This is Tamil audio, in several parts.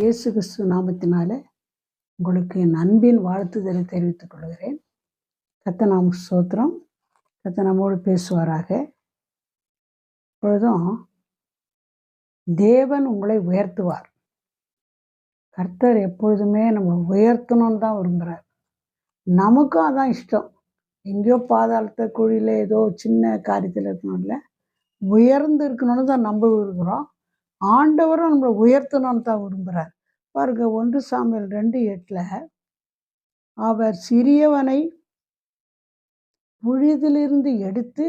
இயேசு கிறிஸ்து நாமத்தினால உங்களுக்கு என் அன்பின் வாழ்த்துதலை தெரிவித்துக் கொள்கிறேன். கத்த நாம் சோத்திரம் கத்த நம்மோடு பேசுவாராக. இப்பொழுதும் தேவன் உங்களை உயர்த்துவார். கர்த்தர் எப்பொழுதுமே நம்ம உயர்த்தணும்னு தான் விரும்புகிறார் நமக்கும் அதான் இஷ்டம். எங்கேயோ பாதாளத்தை குழியில் ஏதோ சின்ன காரியத்தில் இருக்கணும்ல உயர்ந்து இருக்கணும்னு தான் நம்ம விரும்புகிறோம் ஆண்டவரும் நம்மளை உயர்த்தணும்னு தான் விரும்புகிறார் பாருங்க ஒன்று சாமியல் ரெண்டு எட்டில் அவர் சிறியவனை புழிதிலிருந்து எடுத்து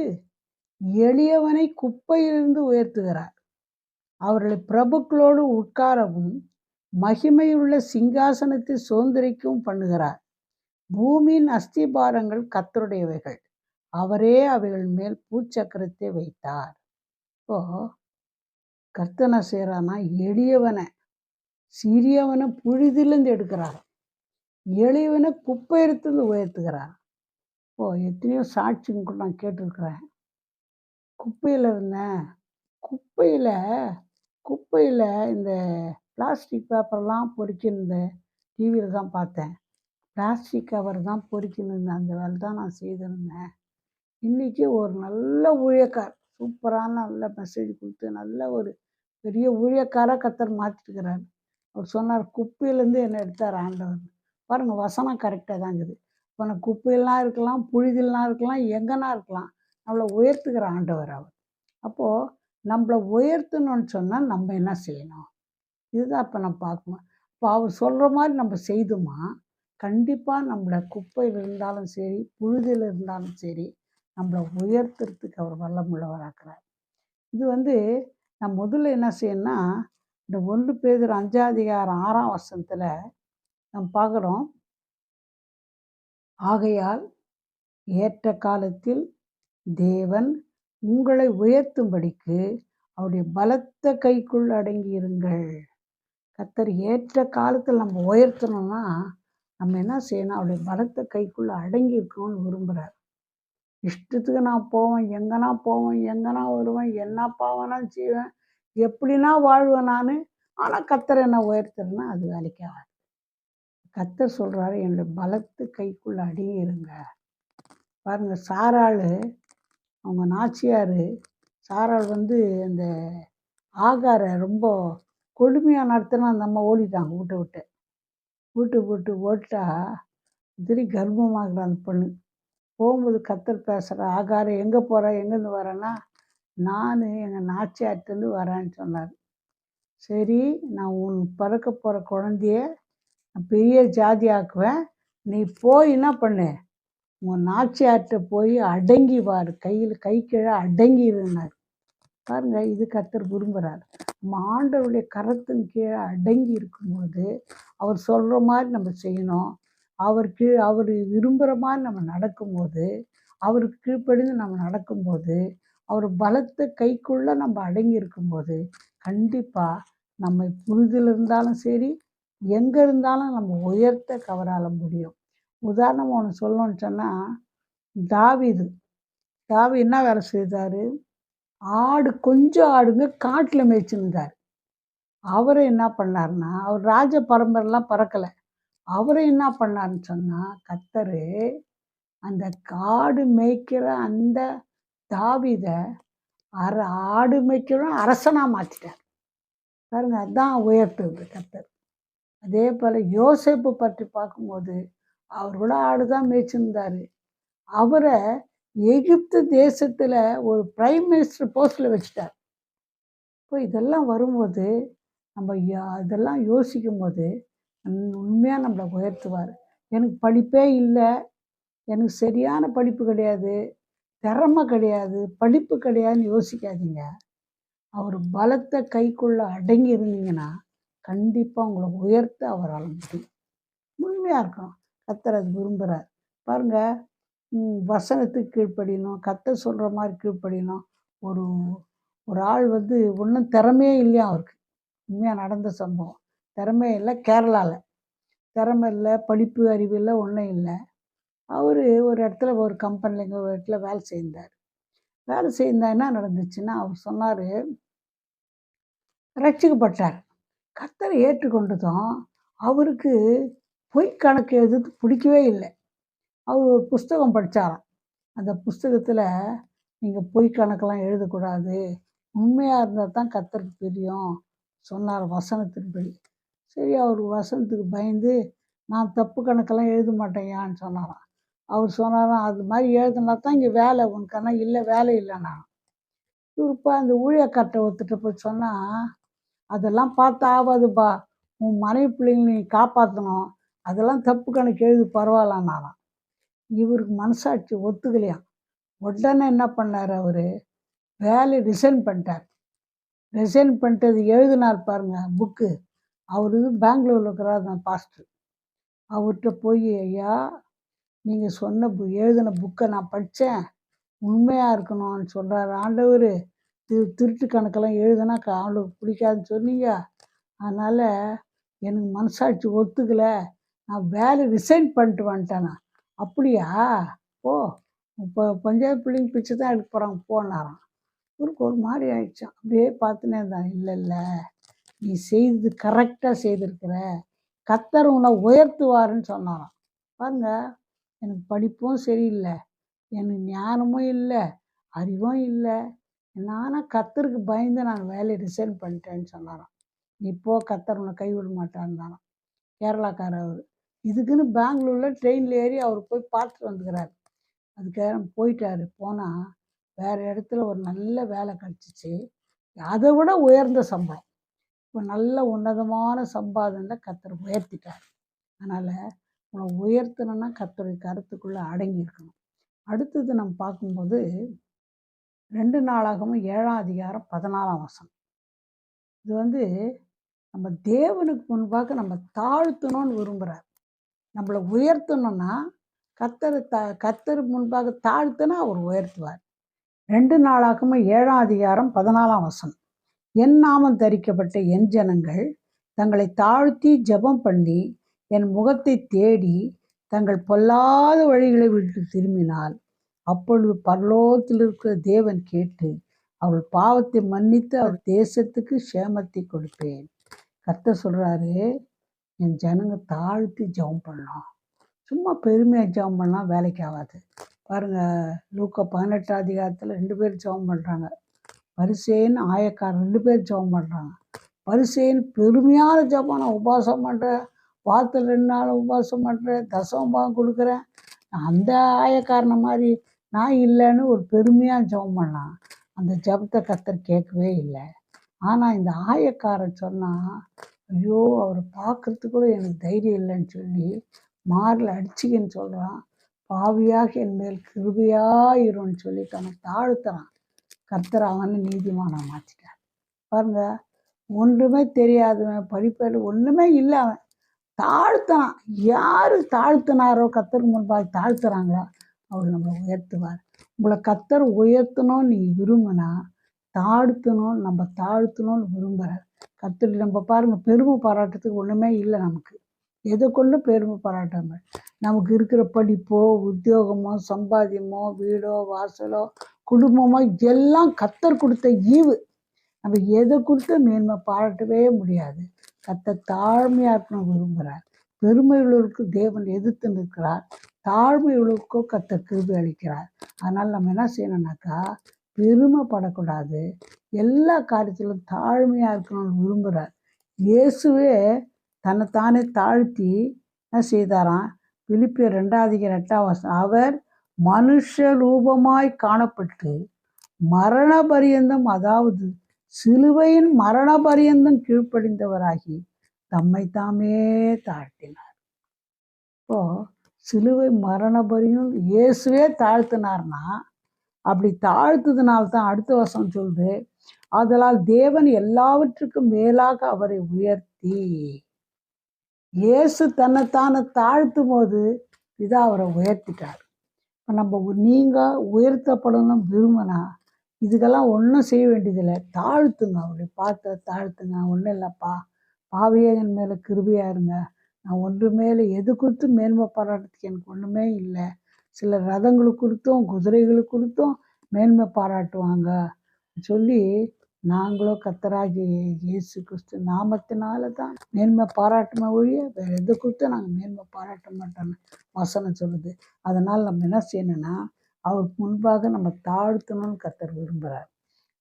எளியவனை குப்பையிலிருந்து உயர்த்துகிறார். அவர்களை பிரபுக்களோடு உட்காரவும் மகிமையுள்ள சிங்காசனத்தை சுதந்திரிக்கவும் பண்ணுகிறார். பூமியின் அஸ்திபாரங்கள் கத்தருடையவைகள் அவரே அவைகள் மேல் பூச்சக்கரத்தை வைத்தார். இப்போ கர்த்தனை செய்கிறான்னா எளியவனை சிறியவனை புழுதிலேருந்து எடுக்கிறார். எளியவனை குப்பையிலிருந்து உயர்த்துகிறார். ஓ எத்தனையோ சாட்சிங்க கூட நான் கேட்டிருக்கிறேன். குப்பையில் இருந்தேன் குப்பையில் குப்பையில் இந்த பிளாஸ்டிக் பேப்பர்லாம் பொறிக்கின்ற டிவியில் தான் பார்த்தேன். பிளாஸ்டிக் கவர் தான் பொறிக்கணும் அந்த வேலை தான் நான் செய்திருந்தேன். இன்றைக்கி ஒரு நல்ல ஊழியக்கார். சூப்பரான நல்ல மெசேஜ் கொடுத்து நல்ல ஒரு பெரிய ஊழியக்காராக கத்தர் மாற்றிட்டுக்கிறார் அவர் சொன்னார் குப்பையிலேருந்து என்னை எடுத்தார் ஆண்டவர். பாருங்கள் வசனம் கரெக்டாக தான் இருக்குது இப்போ நான் குப்பையெல்லாம் இருக்கலாம் புழுதிலாம் இருக்கலாம் எங்கன்னா இருக்கலாம். நம்மளை உயர்த்துக்கிற ஆண்டவர் அவர். அப்போது நம்மளை உயர்த்தணும்னு சொன்னால் நம்ம என்ன செய்யணும்? இதுதான் இப்போ நம்ம பார்க்கணும். இப்போ அவர் சொல்கிற மாதிரி நம்ம செய்துமா? கண்டிப்பாக நம்மளை குப்பையில் இருந்தாலும் சரி புழுதியில் இருந்தாலும் சரி நம்மளை உயர்த்துறதுக்கு அவர் வல்லமுள்ளவராக்கிறார் இது வந்து நான் முதல்ல என்ன செய்யணும்னா இந்த ஒன்று பேர் அஞ்சாதிகாரம் ஆறாம் வருஷத்தில் நம்ம பார்க்குறோம். ஆகையால் ஏற்ற காலத்தில் தேவன் உங்களை உயர்த்தும்படிக்கு அவருடைய பலத்த கைக்குள் அடங்கி இருங்கள். கத்தர் ஏற்ற காலத்தில் நம்ம உயர்த்தணும்னா நம்ம என்ன செய்யணும்? அவருடைய பலத்த கைக்குள்ளே அடங்கி இருக்கணும்னு விரும்புகிறார் இஷ்டத்துக்கு நான் போவேன் எங்கன்னா போவேன் எங்கன்னா வருவேன் என்ன பாவனா செய்வேன் எப்படின்னா வாழ்வேன் நான். ஆனால் கத்தர் என்ன உயர்த்துறேன்னா அது வேலைக்கு ஆகாது. கத்தர் சொல்கிறாரு என்னுடைய பலத்து கைக்குள்ளே அடங்கிருங்க பாருங்கள் சாராள் அவங்க நாச்சியார் சாராள் வந்து அந்த ஆகாரை ரொம்ப கொடுமையாக நடத்தினா அந்த அம்மா ஓடிட்டாங்க வீட்டை விட்டு. வீட்டு விட்டு ஓட்டா திடீர் கர்ப்பமாகிற அந்த பொண்ணு. போகும்போது கத்தர் பேசுகிற ஆகாரம் எங்கே போகிற எங்கேருந்து வரேன்னா நான் எங்கள் நாச்சியார்ட்டேருந்து வரேன்னு சொன்னார். சரி நான் உன் பிறக்க போகிற குழந்தைய பெரிய ஜாதி ஆக்குவேன். நீ போய் என்ன பண்ணு? உன் நாச்சியார்கிட்ட போய் அடங்கி வார். கையில் கை கீழே அடங்கி இருந்தார் பாருங்க இது கத்தர் விரும்புகிறார் நம்ம ஆண்டவருடைய கரத்தின் கீழே அடங்கி இருக்கும்போது அவர் சொல்கிற மாதிரி நம்ம செய்யணும். அவருக்கு அவர் விரும்புகிற மாதிரி நம்ம நடக்கும்போது அவருக்கு கீழ்ப்படிந்து நம்ம நடக்கும்போது அவர் பலத்த கைக்குள்ளே நம்ம அடங்கி இருக்கும்போது கண்டிப்பாக நம்ம புழுதில் இருந்தாலும் சரி எங்கே இருந்தாலும் நம்ம உயர்த்த கவரால முடியும். உதாரணம் ஒன்று சொல்லணும்னு சொன்னால் தாவிது. தாவி என்ன வேலை செய்தார்? ஆடு கொஞ்சம் ஆடுங்க காட்டில் மேய்ச்சிருந்தார். அவரை என்ன பண்ணார்னா அவர் ராஜ பரம்பரெலாம் பறக்கலை. அவரை என்ன பண்ணார்னு சொன்னால் கத்தர் அந்த காடு மேய்க்கிற அந்த தாவிதை அற ஆடு மேய்க்கிற அரசனாக மாற்றிட்டார் பாருங்க அதுதான் உயர்த்துது கத்தர். அதே போல் யோசிப்பு பற்றி பார்க்கும்போது அவர் கூட ஆடு தான் மேய்ச்சிருந்தார். அவரை எகிப்து தேசத்தில் ஒரு பிரைம் மினிஸ்டர் போஸ்டில் வச்சுட்டார். இப்போ இதெல்லாம் வரும்போது நம்ம இதெல்லாம் யோசிக்கும் போது உண்மையாக நம்மளை உயர்த்துவார். எனக்கு படிப்பே இல்லை. எனக்கு சரியான படிப்பு கிடையாது. திறமை கிடையாது. படிப்பு கிடையாதுன்னு யோசிக்காதீங்க. அவர் பலத்தை கைக்குள்ளே அடங்கி இருந்தீங்கன்னா கண்டிப்பாக உங்களை உயர்த்த அவரால் முடியும். உண்மையாக இருக்கும் கத்தர் அது விரும்புகிறார் பாருங்கள் வசனத்துக்கு கீழ்ப்படியணும். கத்த சொல்கிற மாதிரி கீழ்ப்படியணும். ஒரு ஒரு ஆள் வந்து ஒன்றும் திறமையே இல்லையா அவருக்கு? உண்மையாக நடந்த சம்பவம். திறமை இல்லை கேரளாவில் திறமை இல்லை படிப்பு அறிவு இல்லை ஒன்றும் இல்லை. அவர் ஒரு இடத்துல ஒரு கம்பெனியில் ஒரு இடத்துல வேலை செய்தார். வேலை செய்தால் என்ன நடந்துச்சுன்னா அவர் சொன்னார் ரட்சிக்கப்பட்டார் கத்தரை ஏற்றுக்கொண்டதும் அவருக்கு பொய் கணக்கு எழுதுறது பிடிக்கவே இல்லை. அவர் ஒரு புஸ்தகம் படித்தாராம் அந்த புஸ்தகத்தில் நீங்கள் பொய் கணக்கெல்லாம் எழுதக்கூடாது. உண்மையாக இருந்தால் தான் கத்தருக்கு தெரியும் சொன்னார் வசனத்தின்படி. சரி அவர் வசனத்துக்கு பயந்து நான் தப்பு கணக்கெல்லாம் எழுத மாட்டேயான்னு சொன்னாராம். அவர் சொன்னாராம் அது மாதிரி எழுதுனா தான் இங்கே வேலை உனக்கானா இல்லை வேலை இல்லைண்ணா இவருப்பா அந்த ஊழியக்கார்ட்ட ஒத்துட்டு போய் சொன்னால் அதெல்லாம் பார்த்து ஆகாதுப்பா உன் மனைவி பிள்ளைங்களை நீ காப்பாற்றணும் அதெல்லாம் தப்பு கணக்கு எழுது பரவாயில்லன்னாராம் இவருக்கு மனசாட்சி ஒத்துக்கலையாம் உடனே என்ன பண்ணார் அவர்? வேலையை ரிசைன் பண்ணிட்டார். ரிசைன் பண்ணிட்டு எழுதினார் பாருங்க புக்கு அவர் பெங்களூரில் இருக்கிறார் தான் பாஸ்டர். அவர்கிட்ட போய் ஐயா நீங்கள் சொன்ன பு எழுதின புக்கை நான் படித்தேன் உண்மையாக இருக்கணும்னு சொல்கிறார் ஆண்டவர் திரு திருட்டு கணக்கெல்லாம் எழுதுனா அவளுக்கு பிடிக்காதுன்னு சொன்னீங்க. அதனால் எனக்கு மனசாட்சி ஒத்துக்கலை. நான் வேலை ரிசைன் பண்ணிட்டு வந்துட்டேனா அப்படியா? ஓ இப்போ பஞ்சாயத்து பிள்ளைங்க பிச்சை தான் எடுக்க போகிறாங்க போனாராம் இவருக்கு ஒரு மாதிரி ஆயிடுச்சான் அப்படியே பார்த்துனே இருந்தான் இல்லை இல்லை. நீ செய்தது கரெக்டாக செய்திருக்கிற. கத்தர் உன்னை உயர்த்துவாருன்னு சொன்னாராம். பாருங்க எனக்கு படிப்பும் சரியில்லை எனக்கு ஞானமும் இல்லை அறிவும் இல்லை. நானும் கத்தருக்கு பயந்து நான் வேலையை ரிசைன் பண்ணிட்டேன்னு சொன்னாராம். நீ போ கத்தர் உன்னை கைவிட மாட்டான்னாராம் கேரளாக்காரர் அவர். இதுக்குன்னு பெங்களூரில் ட்ரெயினில் ஏறி அவர் போய் பார்த்துட்டு வந்துக்கிறார். அதுக்காக போயிட்டார். போனால் வேறு இடத்துல ஒரு நல்ல வேலை கிடச்சிச்சு. அதை விட உயர்ந்த சம்பளம். இப்போ நல்ல உன்னதமான சம்பாதனையில் கத்தர் உயர்த்திட்டார். அதனால் உன்னை உயர்த்தணும்னா கத்தருடைய கருத்துக்குள்ளே அடங்கி இருக்கணும். அடுத்தது நம்ம பார்க்கும்போது ரெண்டு நாளாகவும் ஏழாம் அதிகாரம் பதினாலாம் வசனம். இது வந்து நம்ம தேவனுக்கு முன்பாக நம்ம தாழ்த்தணும்னு விரும்புகிறார் நம்மளை உயர்த்தணும்னா கத்தர் த கத்தர் முன்பாக தாழ்த்தினா அவர் உயர்த்துவார். ரெண்டு நாளாகவும் ஏழாம் அதிகாரம் பதினாலாம் வசனம். என் நாமம் தரிக்கப்பட்ட என் ஜனங்கள் தங்களை தாழ்த்தி ஜெபம் பண்ணி என் முகத்தை தேடி தங்கள் பொல்லாத வழிகளை விட்டு திரும்பினால் அப்பொழுது பரலோகத்தில் இருக்கிற தேவன் கேட்டு அவள் பாவத்தை மன்னித்து அவர் தேசத்துக்கு சேமத்தை கொடுப்பேன். கர்த்தர் சொல்கிறாரு என் ஜனங்க தாழ்த்தி ஜெபம் பண்ணலாம். சும்மா பெருமையாக ஜெபம் பண்ணலாம் வேலைக்கு ஆகாது. பாருங்கள் லூக்க பதினெட்டாம் அதிகாரத்தில் ரெண்டு பேர் ஜெபம் பண்ணுறாங்க பரிசேன் ஆயக்கார் ரெண்டு பேர் ஜபம் பண்ணுறாங்க பரிசேன் பெருமையான ஜபம். நான் உபவாசம் பண்ணுறேன் வாரத்தில் ரெண்டு நாள் உபாசம் பண்ணுறேன் தசமபாகம் கொடுக்குறேன். அந்த ஆயக்காரனை மாதிரி நான் இல்லைன்னு ஒரு பெருமையாக ஜெபம் பண்ணான். அந்த ஜெபத்தை கத்தர் கேட்கவே இல்லை. ஆனால் இந்த ஆயக்காரன் சொன்னால் ஐயோ அவரை பார்க்கறதுக்கு கூட எனக்கு தைரியம் இல்லைன்னு சொல்லி மாரில் அடிச்சுக்கின்னு சொல்கிறான் பாவியாக என் மேல் இருன்னு சொல்லி தன்னை தாழ்த்துறான். கர்த்தர் அவனை நீதிமானம் மாற்றிட்டார் பாருங்க ஒன்றுமே தெரியாதவன் படிப்பேர் ஒன்றுமே இல்லை அவன். தாழ்த்தான். யார் தாழ்த்தினாரோ கத்தருக்கு முன்பாக தாழ்த்துறாங்களோ அவர் நம்மளை உயர்த்துவார். உங்களை கத்தர் உயர்த்தணும்னு நீ விரும்பினா தாழ்த்தணும் நம்ம தாழ்த்தணும்னு விரும்புகிறார் கத்தர் நம்ம பாருங்க பெருமை பாராட்டுறதுக்கு ஒன்றுமே இல்லை நமக்கு. எதை கொண்டு பெருமை பாராட்டாம? நமக்கு இருக்கிற படிப்போ உத்தியோகமோ சம்பாத்தியமோ வீடோ வாசலோ குடும்பமோ எல்லாம் கத்தர் கொடுத்த ஈவு. நம்ம எதை கொடுத்த மேன்மை பாராட்டவே முடியாது. கத்த தாழ்மையாக இருக்கணும் விரும்புகிறார் பெருமையுள்ளவருக்கு தேவன் எதிர்த்து நிற்கிறார். தாழ்மையுள்ளவருக்கோ கத்த கிருபி அளிக்கிறார். அதனால் நம்ம என்ன செய்யணும்னாக்கா பெருமைப்படக்கூடாது. எல்லா காரியத்திலும் தாழ்மையாக இருக்கணும்னு விரும்புகிறார் இயேசுவே தன்னைத்தானே தாழ்த்தி என்ன செய்தாராம்? பிலிப்பியர் ரெண்டாவது எட்டாம் வசனம் அவர் மனுஷ ரூபமாய் காணப்பட்டு மரண பரியந்தம் அதாவது சிலுவையின் மரண பரியந்தம் கீழ்ப்படிந்தவராகி தம்மை தாமே தாழ்த்தினார். இப்போ சிலுவை மரண பரியம் இயேசுவே தாழ்த்தினார்னா அப்படி தாழ்த்ததுனால்தான் அடுத்த வருஷம் சொல்லுது ஆதலால் தேவன் எல்லாவற்றுக்கும் மேலாக அவரை உயர்த்தி. இயேசு தன்னைத்தானே தாழ்த்தும் போது இதா அவரை உயர்த்திட்டார். இப்போ நம்ம நீங்கள் உயர்த்தப்படணும் விரும்பினா இதுக்கெல்லாம் ஒன்றும் செய்ய வேண்டியதில்லை. தாழ்த்துங்க அப்படி பார்த்து தாழ்த்துங்க. ஒன்றும் இல்லைப்பா. பாவியே என் மேலே கிருபியாக இருங்க. நான் ஒன்று மேலே எது குறித்து மேன்மை பாராட்டுறதுக்கு எனக்கு ஒன்றுமே இல்லை. சில ரதங்களுக்கு கொடுத்தும் குதிரைகளுக்கு கொடுத்தும் மேன்மை பாராட்டுவாங்க. சொல்லி நாங்களோ கத்தராகிய இயேசு கிறிஸ்து நாமத்தினால தான் மேன்மை பாராட்டுமே ஒழிய வேறு எது கொடுத்து நாங்கள் மேன்மை பாராட்ட மாட்டோம்னு வசனம் சொல்லுது. அதனால் நம்ம என்ன செய்யணும்னா அவருக்கு முன்பாக நம்ம தாழ்த்தணும்னு கத்தர் விரும்புகிறார்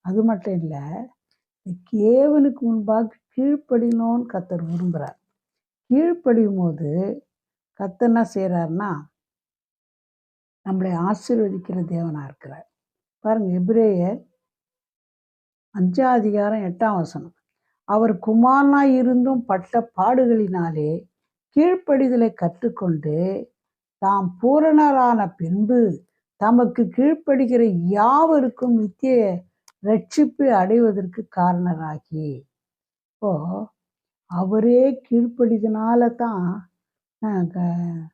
அது மட்டும் இல்லை கேவனுக்கு முன்பாக கீழ்ப்படினோன்னு கத்தர் விரும்புகிறார் கீழ்ப்படியும் போது கத்தர் என்ன செய்கிறாருன்னா நம்மளை ஆசீர்வதிக்கிற தேவனாக இருக்கிறார். பாருங்கள் எப்ரேயர் அஞ்சாம் அதிகாரம் எட்டாம் வசனம். அவர் குமாரனாய் இருந்தும் பட்ட பாடுகளினாலே கீழ்ப்படிதலை கற்றுக்கொண்டு தாம் பூரணரான பின்பு தமக்கு கீழ்ப்படுகிற யாவருக்கும் நித்திய ரட்சிப்பு அடைவதற்கு காரணராகி. இப்போ அவரே கீழ்ப்படிதனால தான் க-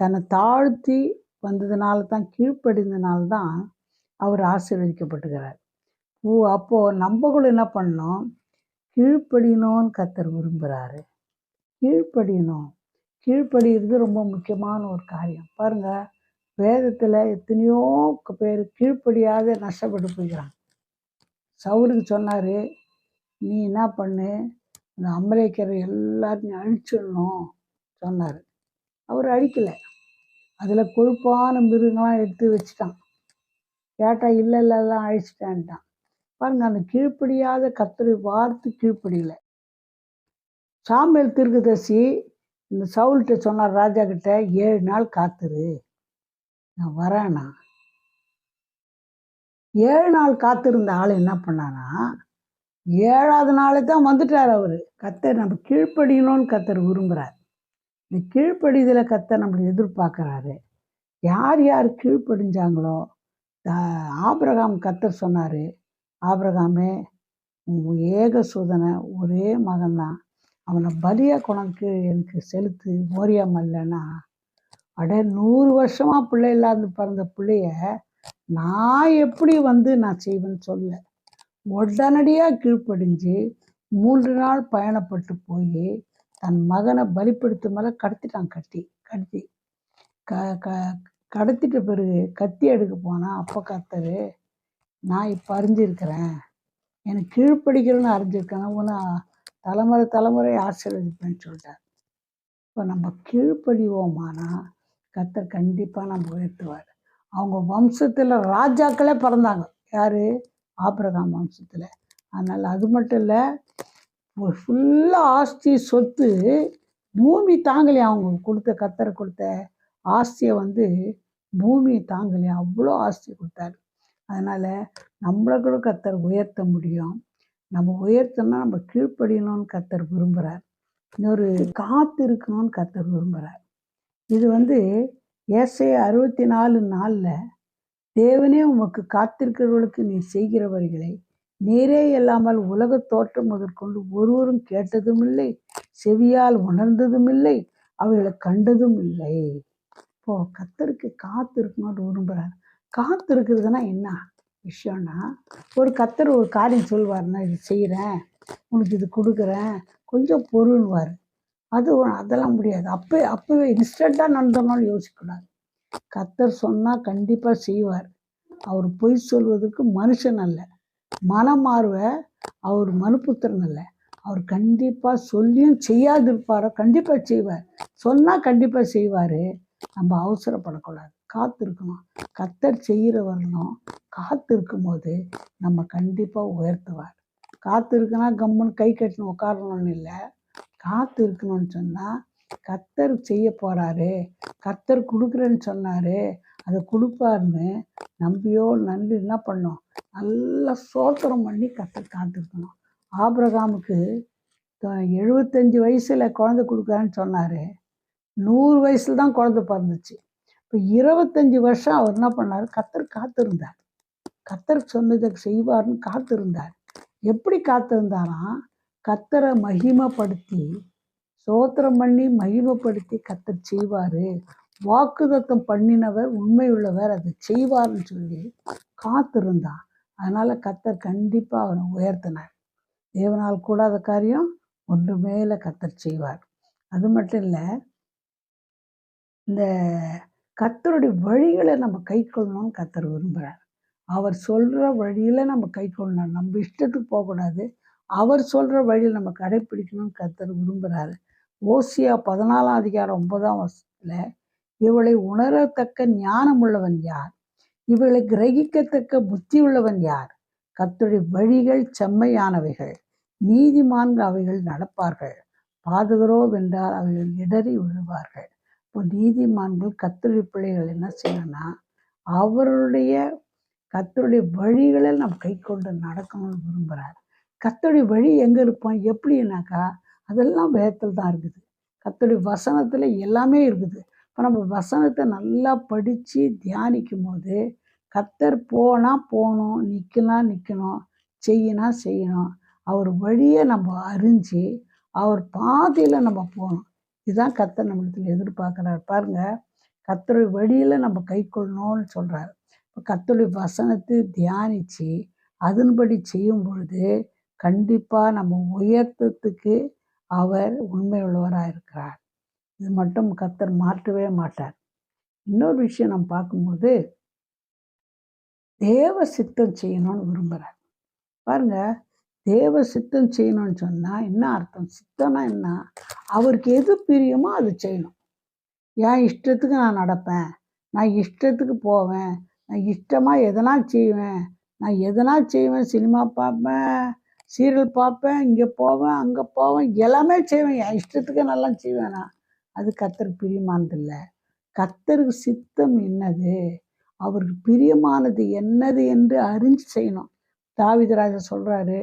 தன்னை தாழ்த்தி வந்ததுனால தான் கீழ்ப்படிந்தனால தான் அவர் ஆசீர்வதிக்கப்பட்டுகிறார். ஓ அப்போது நம்ம கூட என்ன பண்ணோம் கீழ்ப்படியணும்னு கத்தர் விரும்புகிறாரு கீழ்ப்படியணும். கீழ்ப்படிகிறது ரொம்ப முக்கியமான ஒரு காரியம். பாருங்கள் வேதத்தில் எத்தனையோ பேர் கீழ்ப்படியாத நஷ்டப்பட்டு போய்க்கிறாங்க. சவுலுக்கு சொன்னார் நீ என்ன பண்ணு? இந்த அமலேக்கரை எல்லாத்தையும் அழிச்சிடணும். சொன்னார். அவர் அழிக்கலை. அதில் கொழுப்பான மிருகங்களாம் எடுத்து வச்சுட்டான். கேட்டா இல்லை இல்லை எல்லாம் அழிச்சிட்டேன்ட்டான். பாருங்க அந்த கீழ்ப்படியாத கத்தரை வார்த்து கீழ்ப்படியில. சாமியல் தீர்க்கதரிசி இந்த சவுல்கிட்ட சொன்னார் ராஜா கிட்ட ஏழு நாள் காத்துரு. நான் வரேனா? ஏழு நாள் காத்திருந்த ஆள் என்ன பண்ணானா ஏழாவது நாளே தான் வந்துட்டார் அவர். கத்தர் நம்ம கீழ்ப்படியணும்னு கத்தர் விரும்புகிறார் இந்த கீழ்ப்படிதலை கத்தர் நம்மளை எதிர்பார்க்குறாரு. யார் யார் கீழ்ப்படிஞ்சாங்களோ ஆபிரகாம் கத்தர் சொன்னார் ஆபிரகாமே ஏக சூதனை ஒரே மகன்தான். அவனை பலியாக கொணக்கு எனக்கு செலுத்து ஓரியாமல் இல்லைன்னா அட நூறு வருஷமா பிள்ளை இல்லாத பிறந்த பிள்ளைய நான் எப்படி வந்து நான் செய்வேன்னு சொல்ல. உடனடியாக கீழ்ப்படிஞ்சு மூன்று நாள் பயணப்பட்டு போய் தன் மகனை பலிப்படுத்தும் மேலே கடத்திட்டான் கட்டி கடத்தி க க கடத்திட்ட பிறகு கத்தி எடுக்க போனால் அப்போ கத்தரு நான் இப்போ அறிஞ்சிருக்கிறேன். எனக்கு கீழ்ப்படிக்கிறேன்னு அறிஞ்சிருக்கேன் உன்னை தலைமுறை தலைமுறை ஆசீர்வதிப்பேன்னு சொல்லிட்டார் இப்போ நம்ம கீழ்ப்படிவோமானா கத்தர் கண்டிப்பாக நம்ம உயர்த்துவார். அவங்க வம்சத்தில் ராஜாக்களே பிறந்தாங்க. யார்? ஆபிரகாம் வம்சத்தில். அதனால் அது மட்டும் இல்லை ஃபுல்லாக ஆஸ்தி சொத்து பூமி தாங்கலையா அவங்க கொடுத்த கத்தரை கொடுத்த ஆஸ்தியை வந்து பூமி தாங்கலையா அவ்வளோ ஆஸ்தி கொடுத்தாரு. அதனால் நம்மளை கூட கத்தர் உயர்த்த முடியும். நம்ம உயர்த்தனா நம்ம கீழ்ப்படியணும்னு கத்தர் விரும்புகிறார் இன்னொரு காத்து இருக்கணும்னு கத்தர் விரும்புகிறார் இது வந்து ஏசை அறுபத்தி நாலு நாளில் தேவனே உமக்கு காத்திருக்கிறவர்களுக்கு நீ செய்கிறவர்களை நீரே இல்லாமல் உலக தோற்றம் முதற்கொண்டு ஒருவரும் கேட்டதும் இல்லை செவியால் உணர்ந்ததும் இல்லை அவைகளை கண்டதும் இல்லை. இப்போ கத்தருக்கு காத்து இருக்கணும்னு விரும்புகிறார் காத்து இருக்கிறதுனா என்ன விஷயம்னா ஒரு கத்தர் ஒரு காரியம் சொல்வார் நான் இது செய்கிறேன் உனக்கு இது கொடுக்குறேன் கொஞ்சம் பொருள்வார் அது அதெல்லாம் முடியாது. அப்போ அப்போவே இன்ஸ்டண்ட்டாக நடந்தோம்னாலும் யோசிக்கக்கூடாது. கத்தர் சொன்னால் கண்டிப்பாக செய்வார். அவர் பொய் சொல்வதற்கு மனுஷன் அல்ல. மனமார்வ அவர் மனுப்புத்திரன் அல்ல. அவர் கண்டிப்பாக சொல்லியும் செய்யாதிருப்பாரோ கண்டிப்பாக செய்வார். சொன்னால் கண்டிப்பாக செய்வார். நம்ம அவசரப்படக்கூடாது. காத்திருக்கணும். கத்தர் செய்கிற வரணும் காத்து இருக்கும்போது நம்ம கண்டிப்பாக உயர்த்துவார். காத்திருக்குன்னா கம்முன்னு கை கட்டணும் உட்காரணும்னு இல்லை. காத்திருக்கணும்னு சொன்னால் கத்தர் செய்ய போகிறாரு கத்தர் கொடுக்குறேன்னு சொன்னார். அதை கொடுப்பாருன்னு நம்பியோ நன்றி என்ன பண்ணோம் நல்லா சோத்திரம் பண்ணி கத்தர் காத்திருக்கணும். ஆபிரகாமுக்கு எழுபத்தஞ்சு வயசில் குழந்தை கொடுக்குறேன்னு சொன்னார். நூறு வயசில் தான் குழந்தை பிறந்துச்சு. இப்போ இருபத்தஞ்சி வருஷம் அவர் என்ன பண்ணார்? கத்தர் காத்திருந்தார். கத்தர் சொன்னதை செய்வார்னு காத்திருந்தார். எப்படி காத்திருந்தாராம் கத்தரை மகிமப்படுத்தி சோத்திரம் பண்ணி மகிமப்படுத்தி கத்தர் செய்வார். வாக்குதத்தம் பண்ணினவர் உண்மையுள்ளவர் அதை செய்வார்னு சொல்லி காத்திருந்தார். அதனால் கத்தர் கண்டிப்பாக அவரை உயர்த்தினார். தேவனால் கூடாத காரியம் ஒன்று மேலே கத்தர் செய்வார். அது மட்டும் இல்லை இந்த கத்தருடைய வழிகளை நம்ம கை கொள்ளணும்னு கத்தர் விரும்புகிறார் அவர் சொல்கிற வழியில் நம்ம கை கொள்ளணும். நம்ம இஷ்டத்துக்கு போகக்கூடாது. அவர் சொல்கிற வழியில் நம்ம கடைப்பிடிக்கணும்னு கத்தர் விரும்புகிறாரு ஓசியா பதினாலாம் அதிகாரம் ஒன்பதாம் வருஷத்தில் இவளை உணரத்தக்க ஞானம் உள்ளவன் யார்? இவளை கிரகிக்கத்தக்க புத்தி உள்ளவன் யார்? கத்துடைய வழிகள் செம்மையானவைகள். நீதிமான்கள் அவைகள் நடப்பார்கள். பாதுகிறோவென்றால் வென்றால் அவைகள் இடறி விழுவார்கள். இப்போ நீதிமான்கள் கர்த்தருடைய பிள்ளைகள் என்ன செய்யணும்னா அவருடைய கத்தருடைய வழிகளில் நம்ம கை கொண்டு நடக்கணும்னு விரும்புகிறார் கத்தருடைய வழி எங்கே இருப்போம்? எப்படின்னாக்கா அதெல்லாம் வேதத்தில் தான் இருக்குது. கத்தருடைய வசனத்தில் எல்லாமே இருக்குது. இப்போ நம்ம வசனத்தை நல்லா படித்து தியானிக்கும் போது கத்தர் போனால் போகணும் நிற்கனா நிற்கணும் செய்யினா செய்யணும். அவர் வழியை நம்ம அறிஞ்சு அவர் பாதையில் நம்ம போகணும். இதுதான் கர்த்தர் நம்மளத்தில் எதிர்பார்க்குறாரு. பாருங்க கத்தருடைய வழியில் நம்ம கை கொள்ளணும்னு சொல்கிறார் இப்போ கத்தருடைய வசனத்தை தியானித்து அதன்படி செய்யும் பொழுது கண்டிப்பாக நம்ம உயர்த்தத்துக்கு அவர் உண்மை உள்ளவராக இருக்கிறார். இது மட்டும் கத்தர் மாற்றவே மாட்டார். இன்னொரு விஷயம் நம்ம பார்க்கும்போது தேவ சித்தம் செய்யணும்னு விரும்புகிறார் பாருங்கள் தேவ சித்தம் செய்யணும்னு சொன்னால் என்ன அர்த்தம்? சித்தம்னா என்ன? அவருக்கு எது பிரியமோ அது செய்யணும். என் இஷ்டத்துக்கு நான் நடப்பேன். நான் இஷ்டத்துக்கு போவேன். நான் இஷ்டமாக எதனா செய்வேன். நான் எதனா செய்வேன்? சினிமா பார்ப்பேன் சீரியல் பார்ப்பேன் இங்கே போவேன் அங்கே போவேன் எல்லாமே செய்வேன். என் இஷ்டத்துக்கு நல்லா செய்வேன் நான். அது கத்தருக்கு பிரியமானது இல்லை. கத்தருக்கு சித்தம் என்னது? அவருக்கு பிரியமானது என்னது என்று அறிஞ்சு செய்யணும். தாவிதராஜா சொல்கிறாரு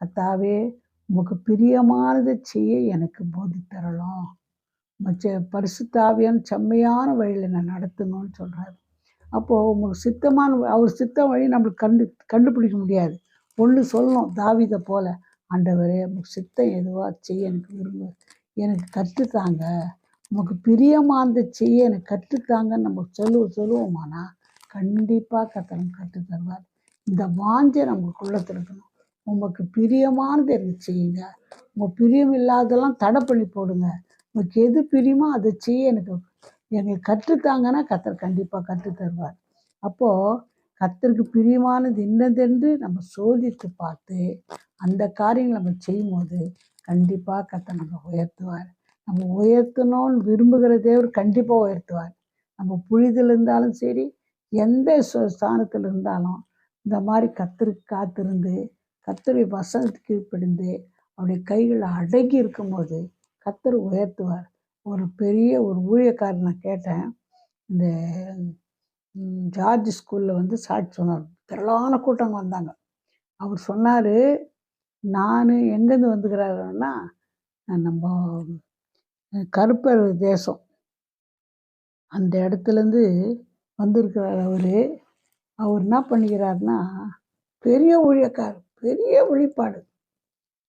கத்தாவே உமக்கு பிரியமானதை செய்ய எனக்கு போதித்தரலாம் மச்ச பரிசுத்தாவியான செம்மையான வழியில் நான் நடத்தணும்னு சொல்கிறாரு அப்போது உங்களுக்கு சித்தமான அவர் சித்த வழி நம்மளுக்கு கண்டு கண்டுபிடிக்க முடியாது. ஒன்று சொல்லணும் தாவிதை போல. ஆண்டவரே உமக்கு சித்தம் எதுவாக செய்ய எனக்கு விரும்பு எனக்கு கற்றுத்தாங்க. உமக்கு பிரியமானதை செய்ய எனக்கு கற்றுத்தாங்கன்னு நம்ம சொல்லுவோம் சொல்லுவோமானா கண்டிப்பாக கத்தனம் கற்றுத் தருவார் இந்த வாஞ்சை நமக்குள்ளே இருக்கணும். உமக்கு பிரியமானது எனக்கு செய்யுங்க. உங்கள் பிரியம் இல்லாதெல்லாம் தடை பண்ணி போடுங்க. உங்களுக்கு எது பிரியமோ அதை செய்ய எனக்கு எங்களுக்கு கற்றுத்தாங்கன்னா கத்தர் கண்டிப்பாக கற்றுத்தருவார் அப்போது கத்தருக்கு பிரியமானது என்னதென்று நம்ம சோதித்து பார்த்து அந்த காரியங்களை நம்ம செய்யும்போது கண்டிப்பாக கத்தர் நம்ம உயர்த்துவார். நம்ம உயர்த்தணும்னு விரும்புகிற தேவர் கண்டிப்பாக உயர்த்துவார். நம்ம புரிதல் இருந்தாலும் சரி எந்த ஸ்தானத்தில் இருந்தாலும் இந்த மாதிரி கத்தருக்கு காத்திருந்து கத்தருடைய வசனத்துக்கு கீழ்ப்படிந்து அவருடைய கைகள் அடங்கி இருக்கும்போது கத்தர் உயர்த்துவார். ஒரு பெரிய ஒரு ஊழியக்காரர் நான் கேட்டேன். இந்த ஜார்ஜ் ஸ்கூலில் வந்து சாட்சி சொன்னார். திரளான கூட்டங்க வந்தாங்க. அவர் சொன்னார் நான் எங்கேருந்து வந்துக்கிறாருன்னா நம்ம கருப்பர் தேசம். அந்த இடத்துலேருந்து வந்திருக்கிறார் அவர். அவர் என்ன பண்ணிக்கிறாருன்னா பெரிய ஊழியக்கார் பெரிய வெளிப்பாடு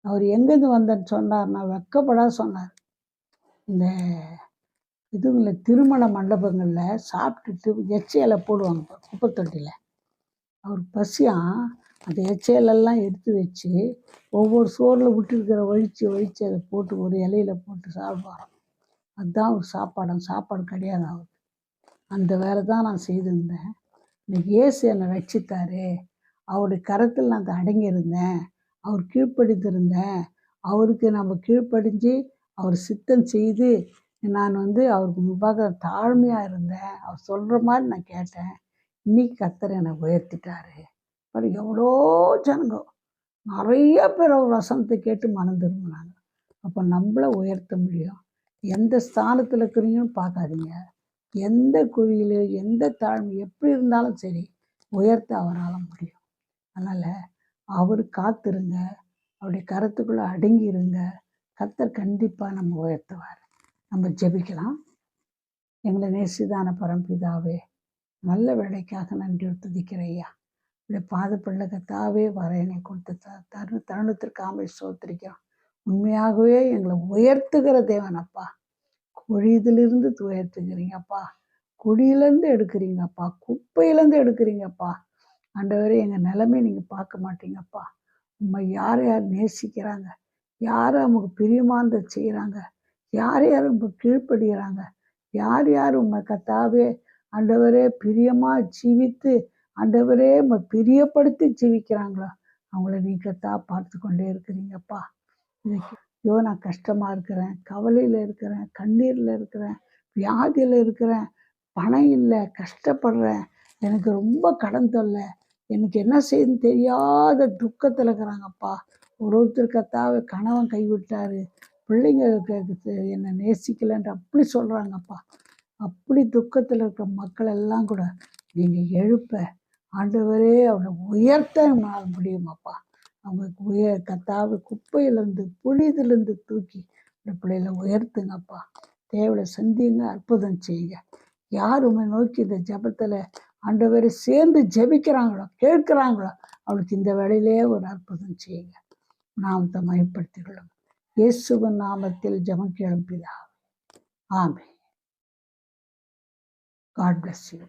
அவர் எங்கேருந்து வந்தேன்னு சொன்னார்னா வெக்கப்படாத சொன்னார். இந்த இதுங்களில் திருமண மண்டபங்களில் சாப்பிட்டுட்டு எச்சையில் போடுவாங்க குப்பை தொட்டியில். அவர் பசியாம் அந்த எச்சையிலெல்லாம் எடுத்து வச்சு ஒவ்வொரு சோறில் விட்டுருக்கிற வழிச்சு ஒழிச்சு அதை போட்டு ஒரு இலையில போட்டு சாப்பிடுவாராம் அதுதான் ஒரு சாப்பாடு. சாப்பாடு கிடையாது அவருக்கு. அந்த வேலை தான் நான் செய்திருந்தேன். இன்னைக்கு இயேசு என்னை ரட்சித்தாரு. அவருடைய கரத்தில் நான் அடங்கியிருந்தேன். அவர் கீழ்ப்படிந்திருந்தேன். அவருக்கு நம்ம கீழ்ப்படிஞ்சு அவர் சித்தம் செய்து நான் வந்து அவருக்கு முன்பாக தாழ்மையாக இருந்தேன். அவர் சொல்கிற மாதிரி நான் கேட்டேன். இன்னைக்கு கத்தர் என்னை உயர்த்திட்டாரு. அப்புறம் எவ்வளோ ஜனங்க நிறைய பேர் அவர் வசனத்தை கேட்டு மனம் திரும்பினாங்க. அப்போ நம்மளை உயர்த்த முடியும். எந்த ஸ்தானத்தில் இருக்கிறீங்கன்னு பார்க்காதீங்க. எந்த குழியில் எந்த தாழ்மை எப்படி இருந்தாலும் சரி உயர்த்த அவரால் முடியும். அதனால் அவர் காத்திருங்க. அவருடைய கருத்துக்குள்ளே அடங்கி இருங்க கத்தர் கண்டிப்பாக நம்ம உயர்த்துவார். நம்ம ஜெபிக்கலாம். எங்களை நேசிதான பரம்பிதாவே நல்ல வேலைக்காக நன்றி துதிக்கிற ஐயா. இப்படி பாதப்பிள்ளை கத்தாவே வர எங்களை கொடுத்த த- தரு தருணத்திற்காக சோத்திரிக்கிறோம் உண்மையாகவே எங்களை உயர்த்துகிற தேவன் அப்பா. குழியிலிருந்து உயர்த்துக்கிறீங்கப்பா குழியிலேருந்து எடுக்கிறீங்கப்பா. குப்பையிலேருந்து எடுக்கிறீங்கப்பா. ஆண்டவரே எங்கள் நிலைமை நீங்கள் பார்க்க மாட்டீங்கப்பா. உண்மை யார் யார் நேசிக்கிறாங்க? யார் நமக்கு பிரியமானதை செய்கிறாங்க யார் யார் உங்க கீழ்ப்படுகிறாங்க? யார் யார் உண்மை கத்தாவே ஆண்டவரே பிரியமாக ஜீவித்து ஆண்டவரே உம்மை பிரியப்படுத்தி ஜீவிக்கிறாங்களோ அவங்கள நீக்கத்தா பார்த்து கொண்டே இருக்கிறீங்கப்பா. ஐயோ நான் கஷ்டமாக இருக்கிறேன். கவலையில் இருக்கிறேன். கண்ணீரில் இருக்கிறேன். வியாதியில் இருக்கிறேன். பணம் இல்லை. கஷ்டப்படுறேன். எனக்கு ரொம்ப கடன் தொல்லை. எனக்கு என்ன செய்யுதுன்னு தெரியாத துக்கத்தில் இருக்கிறாங்கப்பா. ஒரு ஒருத்தர் கத்தாவே கணவன் கைவிட்டாரு பிள்ளைங்க என்னை நேசிக்கலைன்ற அப்படி சொல்கிறாங்கப்பா அப்படி துக்கத்தில் இருக்கிற மக்கள் எல்லாம் கூட நீங்கள் எழுப்ப. ஆண்டவரே அவனை உயர்த்த உங்களால் முடியுமாப்பா. அவங்களுக்கு உய கத்தாவை குப்பையிலேருந்து புழுதிலேருந்து தூக்கி இந்த பிள்ளைகளை உயர்த்துங்கப்பா. தேவையை சந்திங்க அற்புதம் செய்யுங்க. யார் உண்மை நோக்கி இந்த ஜெபத்தில் ஆண்டவரை சேர்ந்து ஜெபிக்கிறாங்களோ? கேட்குறாங்களோ? அவளுக்கு இந்த வேளையிலே ஒரு அற்புதம் செய்யுங்க நாமத்தை மயப்படுத்திக் கொள்ளுங்க இயேசுவின் நாமத்தில் ஜெபம் கிளம்பிதா ஆமே காட் பிளஸ் யூ